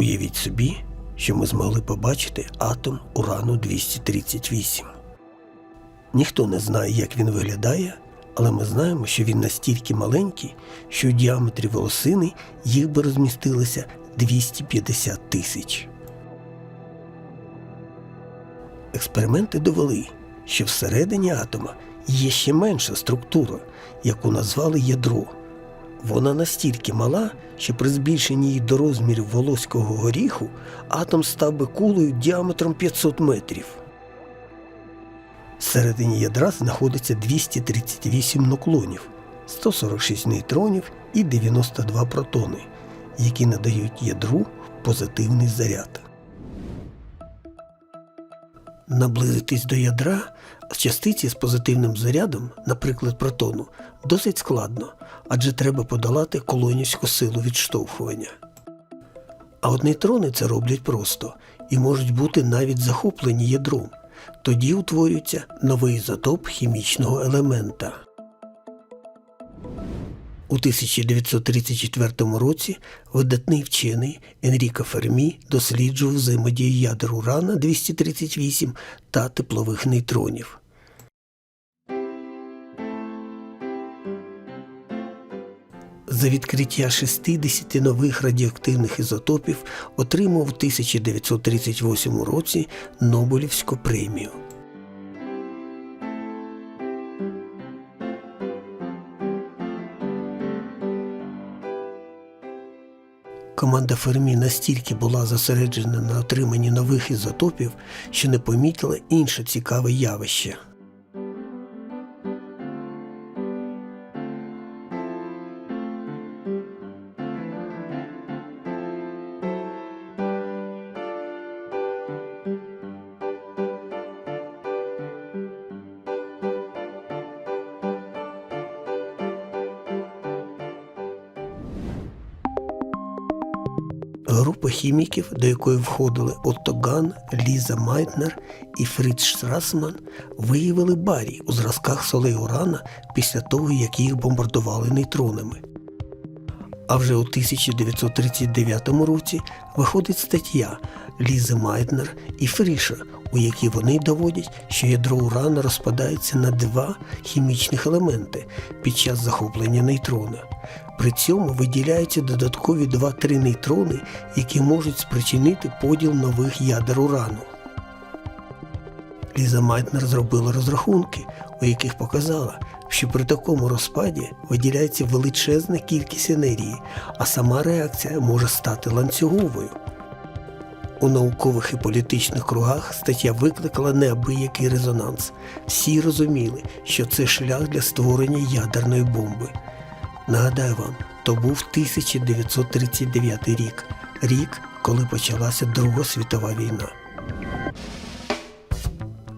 Уявіть собі, що ми змогли побачити атом урану 238. Ніхто не знає, як він виглядає, але ми знаємо, що він настільки маленький, що у діаметрі волосини їх би розмістилося 250 тисяч. Експерименти довели, що всередині атома є ще менша структура, яку назвали ядро. Вона настільки мала, що при збільшенні її до розмірів волоського горіху атом став би кулею діаметром 500 метрів. Всередині ядра знаходиться 238 нуклонів, 146 нейтронів і 92 протони, які надають ядру позитивний заряд. Наблизитись до ядра в частиці з позитивним зарядом, наприклад, протону, досить складно, адже треба подолати колонівську силу відштовхування. А от нейтрони це роблять просто і можуть бути навіть захоплені ядром. Тоді утворюється новий ізотоп хімічного елемента. У 1934 році видатний вчений Енріко Фермі досліджував взаємодію ядер урана 238 та теплових нейтронів. За відкриття 60 нових радіоактивних ізотопів отримав у 1938 році Нобелівську премію. Команда Фермі настільки була зосереджена на отриманні нових ізотопів, що не помітила інше цікаве явище. Група хіміків, до якої входили Отто Ган, Ліза Майтнер і Фріц Штрасман, виявили барій у зразках солей урана після того, як їх бомбардували нейтронами. А вже у 1939 році виходить стаття Лізи Майтнер і Фріша, у якій вони доводять, що ядро урана розпадається на два хімічних елементи під час захоплення нейтрона. При цьому виділяються додаткові 2-3 нейтрони, які можуть спричинити поділ нових ядер урану. Ліза Майтнер зробила розрахунки, у яких показала, що при такому розпаді виділяється величезна кількість енергії, а сама реакція може стати ланцюговою. У наукових і політичних кругах стаття викликала неабиякий резонанс. Всі розуміли, що це шлях для створення ядерної бомби. Нагадаю вам, то був 1939 рік, рік, коли почалася Друга світова війна.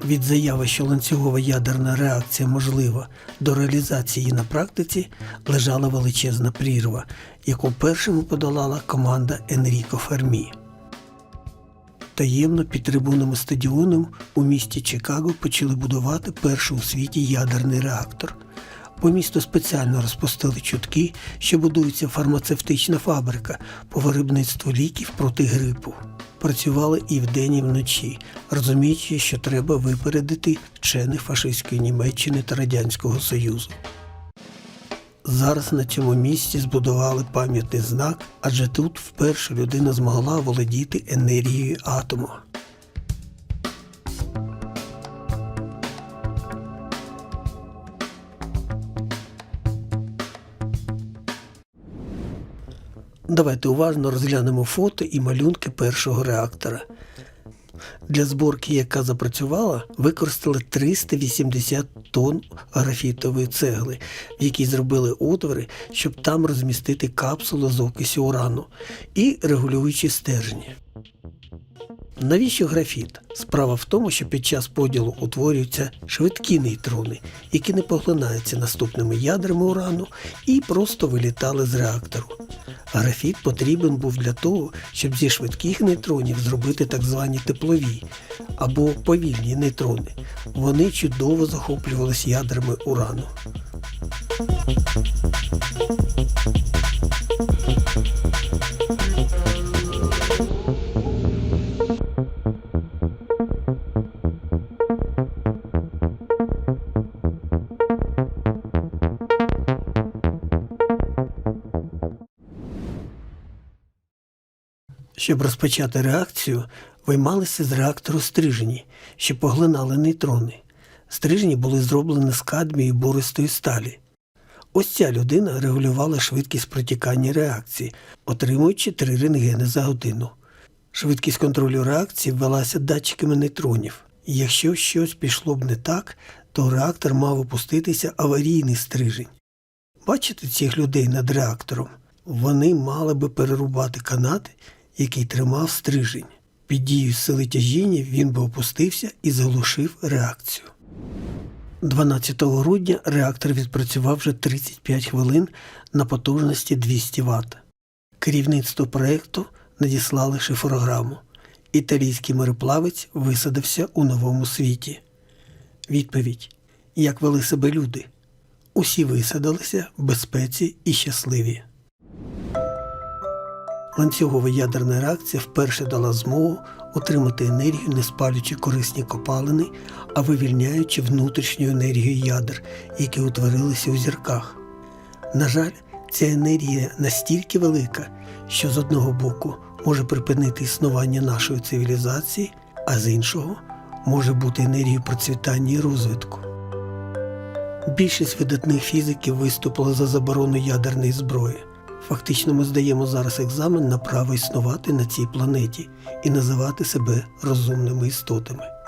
Від заяви, що ланцюгова ядерна реакція можлива до реалізації на практиці, лежала величезна прірва, яку першими подолала команда Енріко Фермі. Таємно під трибунами стадіоном у місті Чикаго почали будувати перший у світі ядерний реактор. По місту спеціально розпустили чутки, що будується фармацевтична фабрика по виробництву ліків проти грипу. Працювали і вдень, і вночі, розуміючи, що треба випередити вчених фашистської Німеччини та Радянського Союзу. Зараз на цьому місці збудували пам'ятний знак, адже тут вперше людина змогла володіти енергією атому. Давайте уважно розглянемо фото і малюнки першого реактора. Для зборки, яка запрацювала, використали 380 тонн графітової цегли, в якій зробили отвори, щоб там розмістити капсулу з окисю урану і регулюючі стержні. Навіщо графіт? Справа в тому, що під час поділу утворюються швидкі нейтрони, які не поглинаються наступними ядрами урану і просто вилітали з реактору. Графіт потрібен був для того, щоб зі швидких нейтронів зробити так звані теплові або повільні нейтрони. Вони чудово захоплювалися ядрами урану. Щоб розпочати реакцію, виймалися з реактору стрижені, що поглинали нейтрони. Стрижені були зроблені з кадмію і бористої сталі. Ось ця людина регулювала швидкість протікання реакції, отримуючи 3 рентгени за годину. Швидкість контролю реакції ввелася датчиками нейтронів. І якщо щось пішло б не так, то реактор мав опуститися аварійний стрижень. Бачите цих людей над реактором? Вони мали би перерубати канат, який тримав стрижень. Під дією сили тяжіння він би опустився і заглушив реакцію. 12 грудня реактор відпрацював вже 35 хвилин на потужності 200 Вт. Керівництво проєкту надіслали шифрограму. Італійський мореплавець висадився у новому світі. Відповідь: Як вели себе люди? Усі висадилися в безпеці і щасливі. Ланцюгова ядерна реакція вперше дала змогу отримати енергію, не спалюючи корисні копалини, а вивільняючи внутрішню енергію ядер, які утворилися у зірках. На жаль, ця енергія настільки велика, що з одного боку може припинити існування нашої цивілізації, а з іншого може бути енергією процвітання і розвитку. Більшість видатних фізиків виступила за заборону ядерної зброї. Фактично, ми здаємо зараз екзамен на право існувати на цій планеті і називати себе розумними істотами.